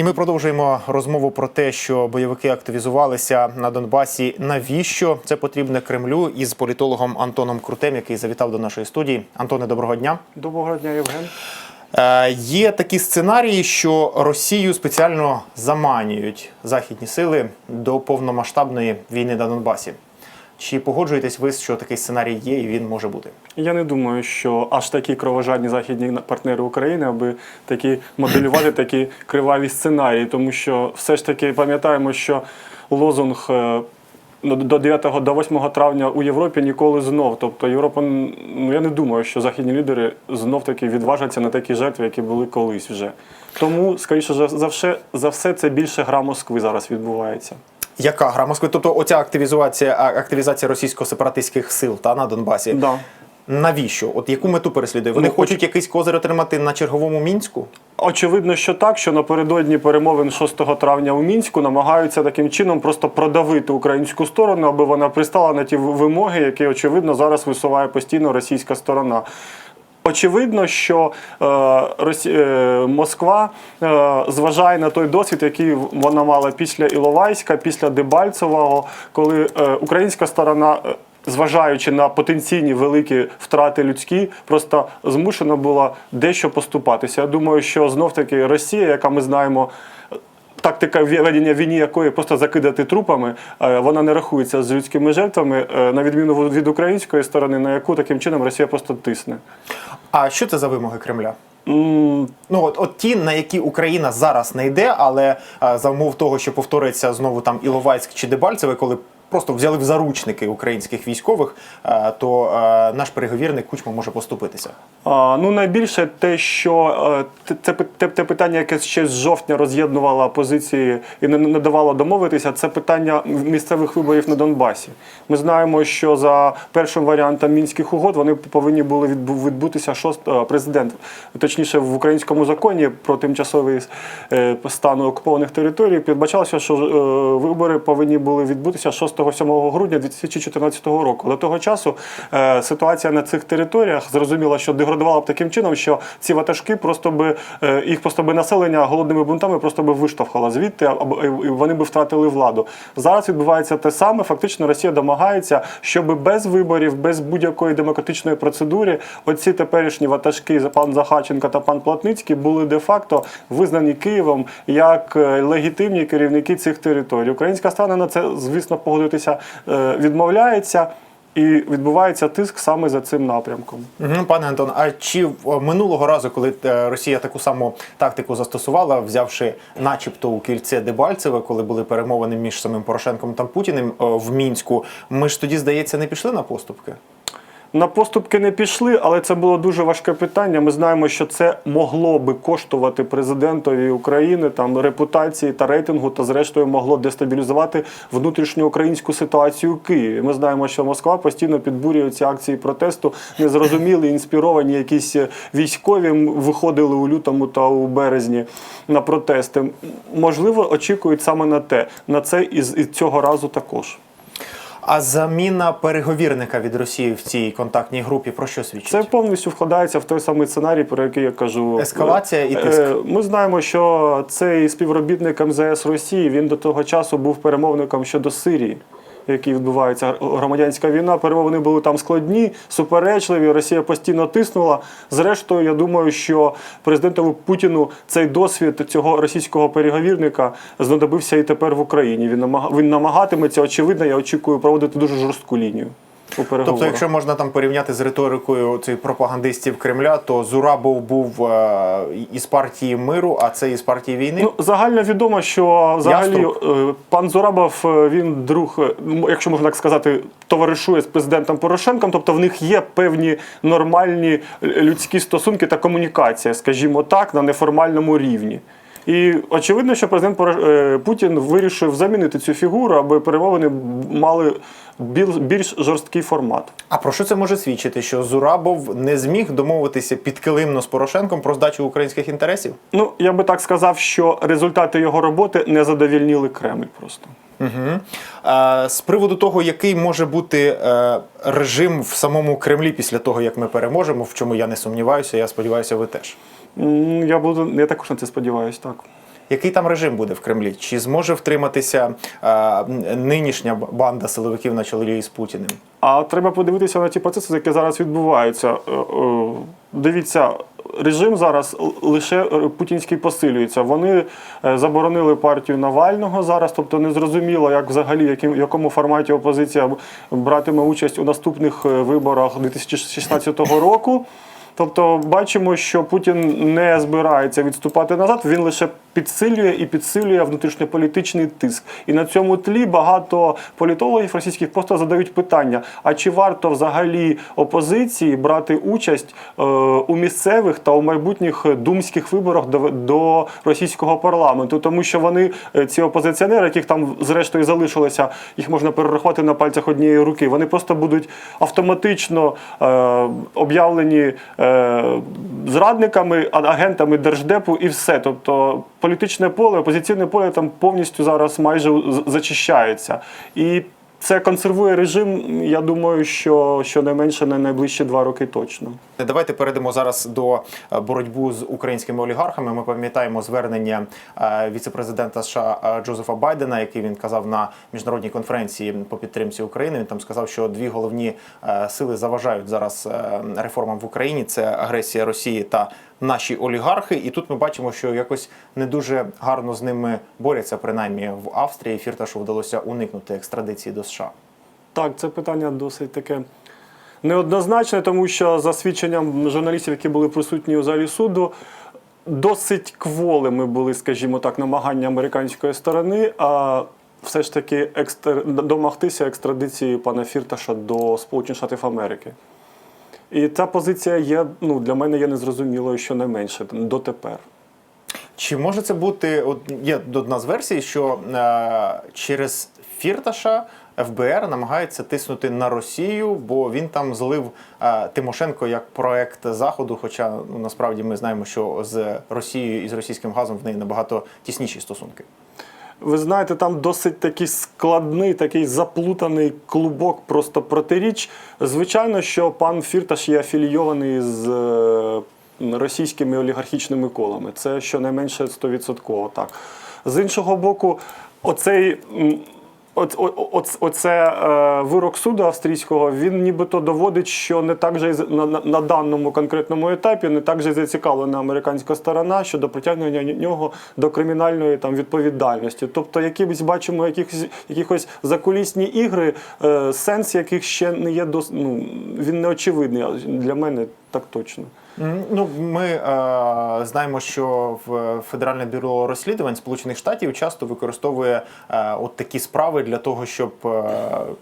І ми продовжуємо розмову про те, що бойовики активізувалися на Донбасі. Навіщо це потрібне Кремлю із політологом Антоном Крутем, який завітав до нашої студії. Антоне, доброго дня. Доброго дня, Євген. Е, є такі сценарії, що Росію спеціально заманюють західні сили до повномасштабної війни на Донбасі. Чи погоджуєтесь ви, що такий сценарій є і він може бути? Я не думаю, що аж такі кровожадні західні партнери України, аби такі моделювати такі криваві сценарії, тому що все ж таки пам'ятаємо, що лозунг. е, ну, До 9 до 8 травня у Європі ніколи знов. Тобто Європа, ну я не думаю, що західні лідери знов таки відважаться на такі жертви, які були колись вже. Тому, скоріше за за все, за все, це більше гра Москви зараз відбувається. Яка гра Москви? Тобто оця активізація, активізація російсько-сепаратистських сил та на Донбасі. Да. Навіщо? От яку мету переслідує? Вони Ну, хочуть якийсь козир отримати на черговому мінську? Очевидно, що так, що напередодні перемовин 6 травня у мінську намагаються таким чином просто продавити українську сторону, аби вона пристала на ті вимоги, які очевидно зараз висуває постійно російська сторона. Очевидно, що е, е, Москва е, зважає на той досвід, який вона мала після Іловайська, після Дебальцевого, коли е, українська сторона. е, Зважаючи на потенційні великі втрати людські, просто змушена була дещо поступатися. Я думаю, що знов таки Росія, яка ми знаємо, тактика ведення війни, якої просто закидати трупами, е, вона не рахується з людськими жертвами, е, на відміну від української сторони, на яку таким чином Росія просто тисне. А що це за вимоги Кремля? Mm. Ну от, от ті, на які Україна зараз не йде, але а, за умов того, що повториться знову там Іловайськ чи Дебальцеве, коли просто взяли в заручники українських військових, то наш переговірник Кучма може поступитися. А, ну, найбільше те, що е, це те, те питання, яке ще з жовтня роз'єднувало позиції і не, давало домовитися, це питання місцевих виборів на Донбасі. Ми знаємо, що за першим варіантом мінських угод вони повинні були відбу- відбутися шост е, президент, точніше в українському законі про тимчасовий е, стан окупованих територій. Передбачалося, що е, вибори повинні були відбутися 6-7 грудня 2014 року. До того часу е, ситуація на цих територіях зрозуміла, що деградувала б таким чином, що ці ватажки просто би е, їх просто би населення голодними бунтами просто би виштовхало звідти, або вони би втратили владу. Зараз відбувається те саме. Фактично, Росія домагається, щоб без виборів, без будь-якої демократичної процедури, оці теперішні ватажки пан Захарченко та пан Платницький були де-факто визнані Києвом як е, легітимні керівники цих територій. Українська сторона на це, звісно, погодитися е, відмовляється. І відбувається тиск саме за цим напрямком. Пане Антон, а чи в- минулого разу, коли е, Росія таку саму тактику застосувала, взявши, начебто, у кільце Дебальцеве, коли були перемовини між самим Порошенком та Путіним е, в мінську, ми ж тоді, здається, не пішли на поступки? На поступки не пішли, але це було дуже важке питання. Ми знаємо, що це могло би коштувати президентові України там репутації та рейтингу, та зрештою могло дестабілізувати внутрішню українську ситуацію у Києві. Ми знаємо, що Москва постійно підбурює ці акції протесту. Незрозумілі, інспіровані якісь військові виходили у лютому та у березні на протести. Можливо, очікують саме на те. На це і з- цього разу також. А заміна переговірника від Росії в цій контактній групі про що свідчить? Це повністю вкладається в той самий сценарій, про який я кажу. Ескалація і Е, тиск. Ми знаємо, що цей співробітник МЗС Росії він до того часу був перемовником щодо Сирії. Які відбуваються громадянська війна, перемовини були там складні, суперечливі. Росія постійно тиснула. Зрештою, я думаю, що президентову Путіну цей досвід цього російського переговірника знадобився і тепер в Україні. Він намагатиметься, очевидно, я очікую проводити дуже жорстку лінію у переговорах. Тобто, якщо можна там порівняти з риторикою цих пропагандистів Кремля, то Зурабов був е, із партії миру, а це із партії війни. Ну, загально відомо, що взагалі е, пан Зурабов, е, він друг, е, якщо можна так сказати, товаришує з президентом Порошенком, тобто в них є певні нормальні людські стосунки та комунікація, скажімо так, на неформальному рівні. І очевидно, що президент е, Путін вирішив замінити цю фігуру, аби перемовини мали більш жорсткий формат. А про що це може свідчити? Що Зурабов не зміг домовитися підкилимно з Порошенком про здачу українських інтересів? Ну, я би так сказав, що результати його роботи не задовільнили Кремль просто. Угу. А, з приводу того, який може бути е, режим в самому Кремлі після того, як ми переможемо, в чому я не сумніваюся, я сподіваюся, ви теж. М, Я буду, я також на це сподіваюся, так. Який там режим буде в Кремлі? Чи зможе втриматися е, нинішня банда силовиків на чолі із Путіним? А треба подивитися на ті процеси, які зараз відбуваються. Е, е, Дивіться, режим зараз лише е, путінський посилюється. Вони заборонили партію Навального зараз, тобто незрозуміло, як взагалі яким, в якому форматі опозиція братиме участь у наступних виборах 2016 року. Тобто бачимо, що Путін не збирається відступати назад, він лише підсилює і підсилює внутрішньополітичний тиск. І на цьому тлі багато політологів російських просто задають питання: а чи варто взагалі опозиції брати участь е, у місцевих та у майбутніх думських виборах до, російського парламенту? Тому що вони, е, ці опозиціонери, яких там зрештою залишилося, їх можна перерахувати на пальцях однієї руки, вони просто будуть автоматично е, об'явлені зрадниками, агентами держдепу і все. Тобто політичне поле, опозиційне поле там повністю зараз майже зачищається. І це консервує режим, я думаю, що щонайменше на найближчі два роки точно. Давайте перейдемо зараз до е, боротьби з українськими олігархами. Ми пам'ятаємо звернення е, віцепрезидента США е, Джозефа Байдена, який він казав на міжнародній конференції по підтримці України. Він там сказав, що дві головні сили заважають зараз реформам в Україні: це агресія Росії та наші олігархи. І тут ми бачимо, що якось не дуже гарно з ними борються. Принаймні в Австрії Фірташу вдалося уникнути екстрадиції до США. Так, це питання досить таке неоднозначне, тому що за свідченням журналістів, які були присутні у залі суду, досить кволими були, скажімо так, намагання американської сторони. А все ж таки екстр... домогтися екстрадиції пана Фірташа до Сполучених Штатів Америки. І ця позиція є ну, для мене є незрозумілою щонайменше дотепер. Чи може це бути от є одна з версій, що е, через Фірташа ФБР намагається тиснути на Росію, бо він там злив е, Тимошенко як проект заходу. Хоча ну насправді ми знаємо, що з Росією і з російським газом в неї набагато тісніші стосунки. Ви знаєте, там досить такий складний, такий заплутаний клубок просто протиріч. Звичайно, що пан Фірташ є афілійований з е, російськими олігархічними колами. Це щонайменше 100% так. З іншого боку, оцей. М, Оц, о- оце е, вирок суду австрійського він нібито доводить, що не так же на, на, на даному конкретному етапі не так же зацікавлена американська сторона щодо притягнення нього до кримінальної там відповідальності. Тобто, якимось бачимо якихось якихось закулісні ігри, е, сенс яких ще не є дос, ну, він не очевидний для мене так точно. Ну, ми е, знаємо, що в Федеральне бюро розслідувань Сполучених Штатів часто використовує е, от такі справи для того, щоб е,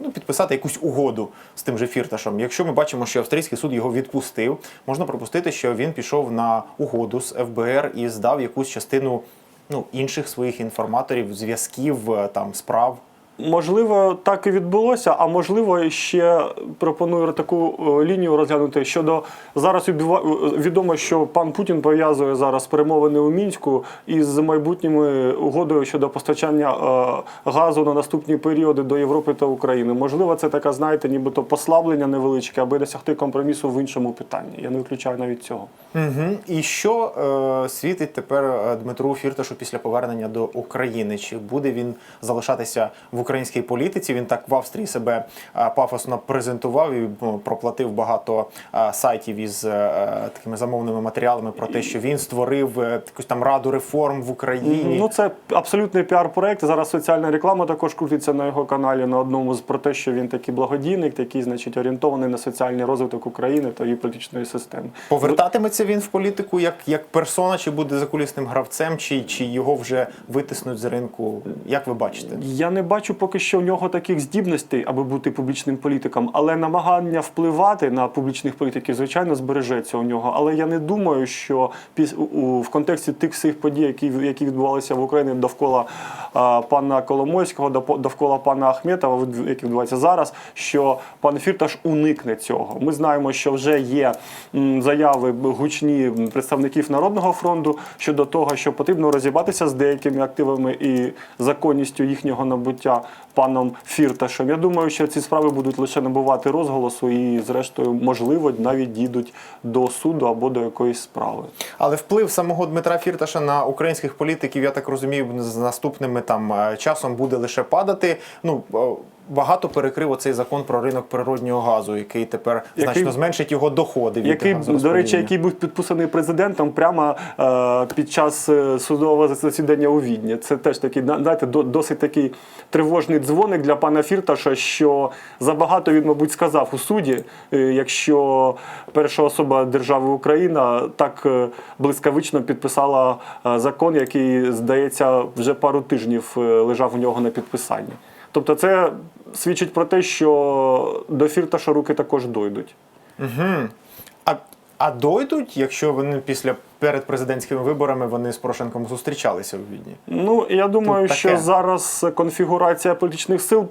ну, підписати якусь угоду з тим же Фірташем. Якщо ми бачимо, що австрійський суд його відпустив, можна припустити, що він пішов на угоду з ФБР і здав якусь частину ну, інших своїх інформаторів, зв'язків, е, там справ. Можливо, так і відбулося, а можливо, ще пропоную таку е, лінію розглянути щодо зараз е, відомо, що пан Путін пов'язує зараз перемовини у мінську із майбутніми угодою щодо постачання е, газу на наступні періоди до Європи та України. Можливо, це така, знаєте, нібито послаблення невеличке, аби досягти компромісу в іншому питанні. Я не виключаю навіть цього. Угу. І що е, світить тепер Дмитру Фірташу після повернення до України? Чи буде він залишатися в українській політиці? Він так в Австрії себе е, пафосно презентував і ну, проплатив багато е, сайтів із е, такими замовними матеріалами про те, що він створив якусь там раду реформ в Україні. Ну, це абсолютний піар-проект. Зараз соціальна реклама також крутиться на його каналі на одному з про те, що він такий благодійник, такий, значить, орієнтований на соціальний розвиток України та її політичної системи. Повертатиметься він в політику як, як персона, чи буде закулісним гравцем, чи, чи його вже витиснуть з ринку? Як ви бачите? Я не бачу поки що в нього таких здібностей, аби бути публічним політиком, але намагання впливати на публічних політиків, звичайно, збережеться у нього. Але я не думаю, що в контексті тих всіх подій, які, які відбувалися в Україні довкола а, пана Коломойського, довкола пана Ахметова, які відбуваються зараз, що пан Фірташ уникне цього. Ми знаємо, що вже є заяви гучні представників Народного фронту щодо того, що потрібно розібратися з деякими активами і законністю їхнього набуття. Паном Фірташем. Я думаю, що ці справи будуть лише набувати розголосу і, зрештою, можливо, навіть дійдуть до суду або до якоїсь справи. Але вплив самого Дмитра Фірташа на українських політиків, я так розумію, з наступними там е, часом буде лише падати. Ну е, багато перекрив оцей закон про ринок природнього газу, який тепер Який- значно зменшить його доходи. Від Який, до речі, який був підписаний президентом прямо е, під час е, судового засідання у Відні. Це теж такий, на- знаєте, до- досить такий тривожний дзвоник для пана Фірташа, що забагато він, мабуть, сказав у суді, е, якщо перша особа держави Україна так е, блискавично підписала закон, який, здається, вже пару тижнів лежав у нього на підписанні. Тобто, це свідчить про те, що до Фірташа руки також дойдуть. А, а дойдуть, якщо вони після перед президентськими виборами вони з Порошенком зустрічалися у Відні? Ну, я думаю, Тут що таке. зараз конфігурація політичних сил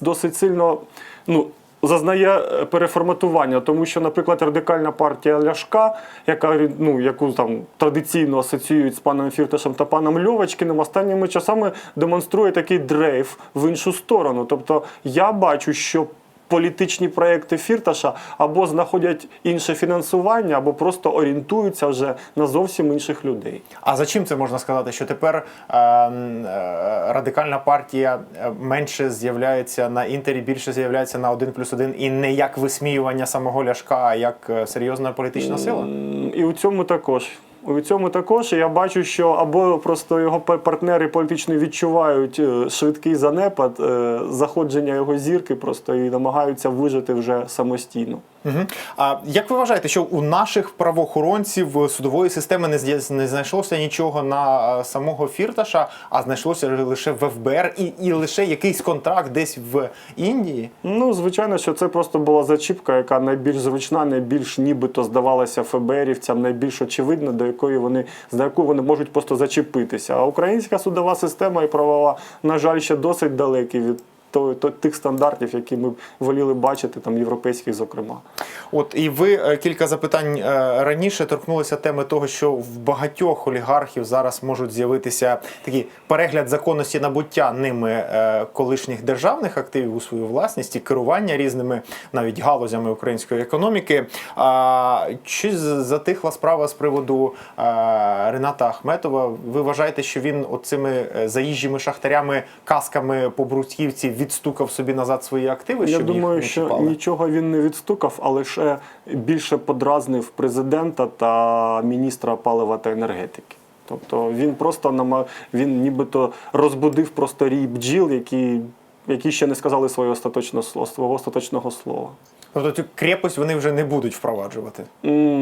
досить сильно ну, зазнає е, переформатування, тому що, наприклад, радикальна партія Ляшка, яка ну, яку там традиційно асоціюють з паном Фірташем та паном Льовочкіним, останніми часами демонструє такий дрейф в іншу сторону. Тобто я бачу, що політичні проекти Фірташа або знаходять інше фінансування, або просто орієнтуються вже на зовсім інших людей. А за чим це можна сказати? Що тепер е, е, радикальна партія е, менше з'являється на інтері, більше з'являється на 1 плюс 1 і не як висміювання самого Ляшка, а як е, серйозна політична сила? І у цьому також. У цьому також я бачу, що або просто його партнери політичні відчувають е, швидкий занепад, е, заходження його зірки просто і намагаються вижити вже самостійно. Угу. А як ви вважаєте, що у наших правоохоронців е, судової системи не, знайшлося нічого на е, самого Фірташа, а знайшлося лише в ФБР і, і лише якийсь контракт десь в Індії? Ну, звичайно, що це просто була зачіпка, яка найбільш зручна, найбільш нібито здавалася ФБРівцям, найбільш очевидна, до якої вони за яку вони можуть просто зачепитися. А українська судова система і правова, на жаль, ще досить далекі від тих стандартів, які ми воліли бачити, там європейських, зокрема. От і ви е, кілька запитань е, раніше торкнулися теми того, що в багатьох олігархів зараз можуть з'явитися такий перегляд законності набуття ними е, колишніх державних активів у свою власність і керування різними навіть галузями української економіки. А чи затихла справа з приводу Рената Ахметова? Ви вважаєте, що він оцими заїжджими шахтарями, касками по Бруківці відстукав собі назад свої активи? Я щоб їх думаю, не що чіпали? нічого він не відстукав, а лише більше подразнив президента та міністра палива та енергетики. Тобто він просто нама... він нібито розбудив просто рій бджіл, які, які ще не сказали своє остаточного, свого остаточного слова. Тобто цю крепость вони вже не будуть впроваджувати.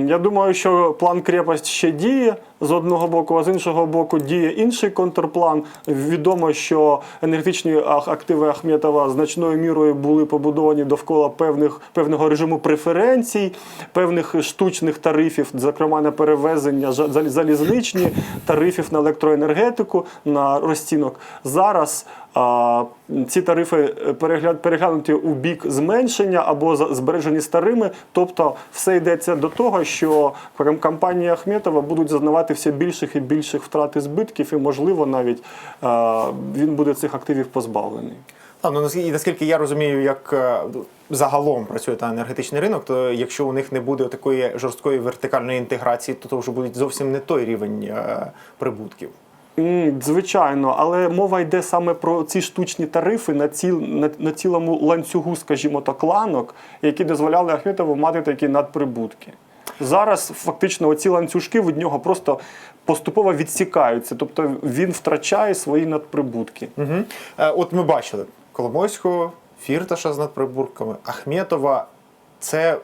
Я думаю, що план крепость ще діє з одного боку, а з іншого боку діє інший контрплан. Відомо, що енергетичні активи Ахметова значною мірою були побудовані довкола певних певного режиму преференцій, певних штучних тарифів, зокрема на перевезення залізничні тарифів на електроенергетику на розцінок. Зараз ці тарифи е, перегля- переглянуті у бік зменшення або збережені старими. Тобто, все йдеться до того, що ком- компанії Ахметова будуть зазнавати все більших і більших втрат і збитків, і можливо навіть а, він буде цих активів позбавлений. А, ну наскільки, наскільки я розумію, як е, загалом працює та енергетичний ринок, то якщо у них не буде такої жорсткої вертикальної інтеграції, то, то вже буде зовсім не той рівень е, прибутків. Звичайно, але мова йде саме про ці штучні тарифи на ціл на, на цілому ланцюгу, скажімо так, ланок, які дозволяли Ахметову мати такі надприбутки. Зараз фактично оці ланцюжки від нього просто поступово відсікаються, тобто він втрачає свої надприбутки. Угу. От ми бачили Коломойського, Фірташа з надприбутками, Ахметова. Це е,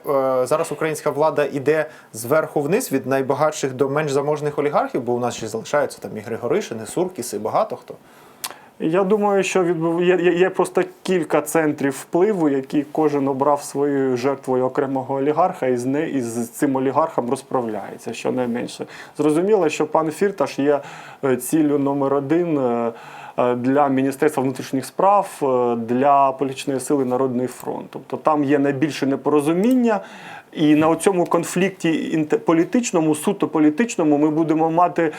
зараз українська влада іде зверху вниз від найбагатших до менш заможних олігархів, бо у нас ще залишаються там і Григоришин, і Суркіс, і багато хто. Я думаю, що відбув... є, є, просто кілька центрів впливу, які кожен обрав своєю жертвою окремого олігарха, і з не і з цим олігархом розправляється щонайменше. Зрозуміло, що пан Фірташ є е, ціллю номер один. Е, для Міністерства внутрішніх справ, е, для політичної сили Народний фронт. Тобто там є найбільше непорозуміння. І на цьому конфлікті політичному, суто політичному, ми будемо мати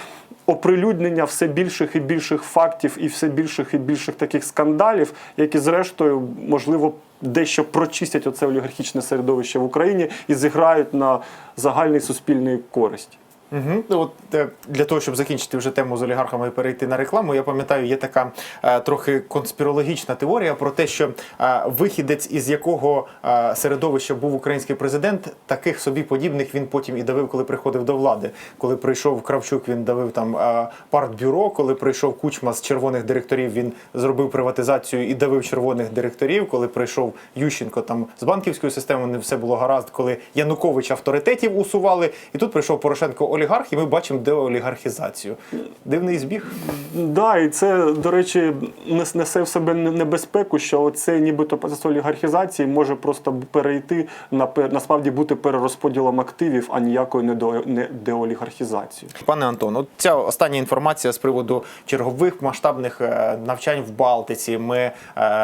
оприлюднення все більших і більших фактів і все більших і більших таких скандалів, які, зрештою, можливо, дещо прочистять оце олігархічне середовище в Україні і зіграють на загальний суспільний користь. Угу. От е, для того, щоб закінчити вже тему з олігархами і перейти на рекламу, я пам'ятаю, є така е, трохи конспірологічна теорія про те, що е, вихідець, із якого е, середовища був український президент, таких собі подібних він потім і давив, коли приходив до влади. Коли прийшов Кравчук, він давив там е, партбюро. Коли прийшов Кучма з червоних директорів, він зробив приватизацію і давив червоних директорів. Коли прийшов Ющенко там з банківською системою, не все було гаразд. Коли Янукович авторитетів усували, і тут прийшов Порошенко олігарх, і ми бачимо деолігархізацію. Дивний збіг. Да, і це, до речі, нес- несе в себе небезпеку, що це нібито процес олігархізації може просто перейти на насправді бути перерозподілом активів, а ніякою не до не деолігархізацією. Пане Антон, от ця остання інформація з приводу чергових масштабних е, навчань в Балтиці. Ми е,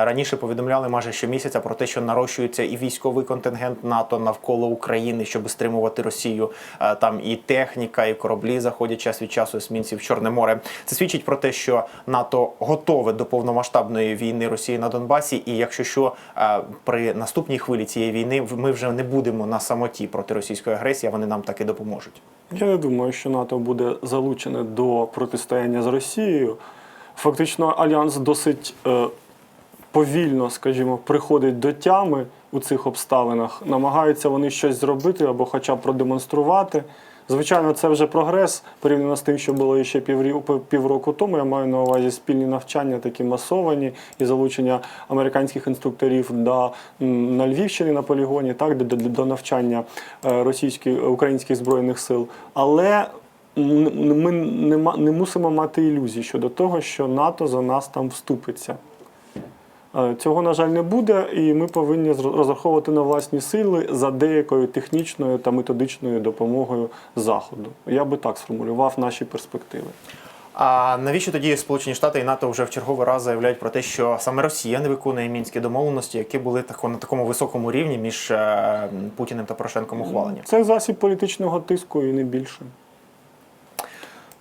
раніше повідомляли майже щомісяця про те, що нарощується і військовий контингент НАТО навколо України, щоб стримувати Росію. Е, Там і техніка, і кораблі заходять час від часу есмінців в Чорне море. Це свідчить про те, що НАТО готове до повномасштабної війни Росії на Донбасі. І якщо що, е, при наступній хвилі цієї війни ми вже не будемо на самоті проти російської агресії, вони нам таки допоможуть. Я не думаю, що НАТО буде залучене до протистояння з Росією. Фактично, альянс досить е, повільно, скажімо, приходить до тями у цих обставинах. Намагаються вони щось зробити або хоча б продемонструвати. Звичайно, це вже прогрес порівняно з тим, що було ще півроку тому. Я маю на увазі спільні навчання, такі масовані, і залучення американських інструкторів до, на Львівщині на полігоні, так, до, до, навчання е, російських українських збройних сил. Але ми не мусимо мати ілюзій щодо того, що НАТО за нас там вступиться. Е, Цього, на жаль, не буде, і ми повинні розраховувати на власні сили за деякою технічною та методичною допомогою Заходу. Я би так сформулював наші перспективи. А навіщо тоді Сполучені Штати і НАТО вже в черговий раз заявляють про те, що саме Росія не виконує мінські домовленості, які були тако на такому високому рівні між е, Путіним та Порошенком ухвалені? Це засіб політичного тиску і не більше.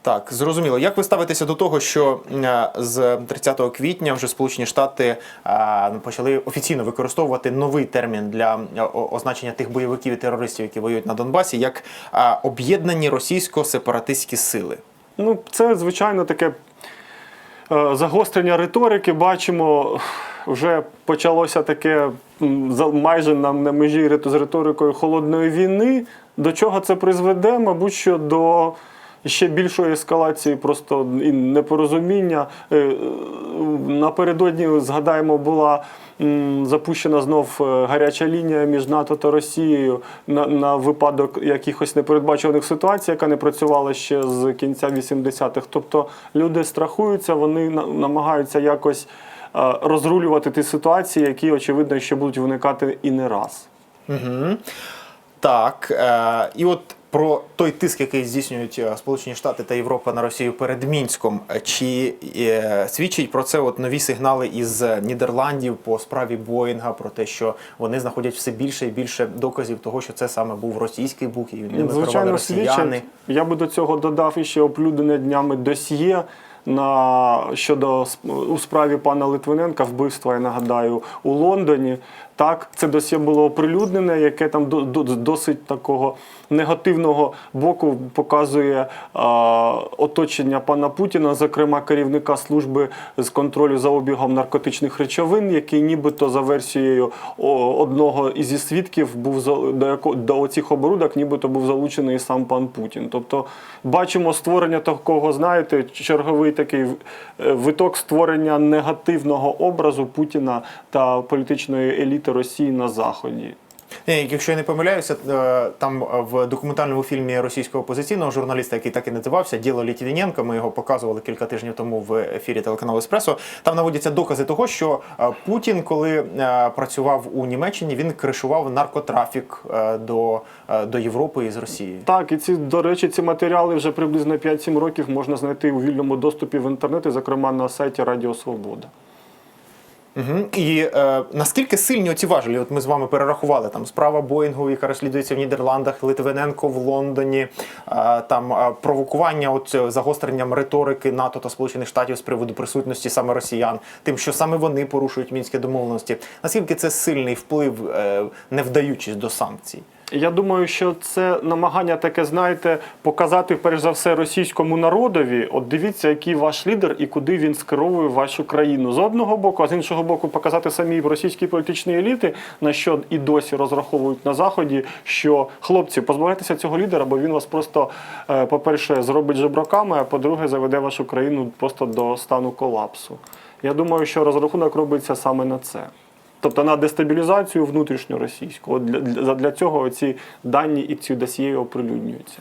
Так, зрозуміло. Як ви ставитеся до того, що е, з 30 квітня вже Сполучені Штати е, почали офіційно використовувати новий термін для е, означення тих бойовиків і терористів, які воюють на Донбасі, як об'єднані російсько-сепаратистські сили? Ну, це звичайно таке загострення риторики. Бачимо, вже почалося таке майже на, на межі з риторикою холодної війни. До чого це призведе? Мабуть, що до ще більшої ескалації просто і непорозуміння. Е, Напередодні, згадаємо, була запущена знов е, гаряча лінія між НАТО та Росією на, на випадок якихось непередбачуваних ситуацій, яка не працювала ще з кінця 80-х. Тобто люди страхуються, вони намагаються якось е, розрулювати ті ситуації, які очевидно ще будуть виникати і не раз. Угу. Так, е, і от про той тиск, який здійснюють е, Сполучені Штати та Європа на Росію перед Мінськом, е, чи е, свідчить про це от нові сигнали із Нідерландів по справі Боїнга про те, що вони знаходять все більше і більше доказів того, що це саме був російський бук, і ними Звичайно, росіяни. свідчить. Я би до цього додав іще оприлюднене днями досьє на щодо у справі пана Литвиненка вбивства, я нагадаю, у Лондоні. Так, це досьє було оприлюднене, яке там до, до- досить такого негативного боку показує а, оточення пана Путіна, зокрема керівника служби з контролю за обігом наркотичних речовин, який нібито за версією одного із свідків був до яко, до оцих оборудок, нібито був залучений сам пан Путін. Тобто бачимо створення такого, знаєте, черговий такий е, виток створення негативного образу Путіна та політичної еліти Росії на Заході. Якщо я не помиляюся, е, там е, в документальному фільмі російського опозиційного журналіста, який так і називався, Діло Літвіненко, ми його показували кілька тижнів тому в ефірі телеканалу Еспресо. Там наводяться докази того, що е, Путін, коли працював у Німеччині, він кришував наркотрафік до, до Європи із Росії. Так, і ці, до речі, ці матеріали вже приблизно 5-7 років можна знайти у вільному доступі в інтернеті, зокрема на сайті Радіо Свобода. Угу. І е, наскільки сильні оці важелі? От ми з вами перерахували там справа Боїнгу, яка розслідується в Нідерландах, Литвиненко в Лондоні, е, там е, провокування от е, загостренням риторики НАТО та Сполучених Штатів з приводу присутності саме росіян, тим, що саме вони порушують мінські домовленості. Наскільки це сильний вплив, е, не вдаючись до санкцій? Я думаю, що це намагання таке, знаєте, показати перш за все російському народові. От дивіться, який ваш лідер і куди він скеровує вашу країну з одного боку, а з іншого боку, показати самій російській політичній еліти, на що і досі розраховують на заході, що хлопці, позбавайтеся цього лідера, бо він вас просто, е, по-перше, зробить жебраками, а по-друге, заведе вашу країну просто до стану колапсу. Я думаю, що розрахунок робиться саме на це. Тобто на дестабілізацію внутрішньоросійську. От для, для, для цього ці дані і ці досьє оприлюднюються.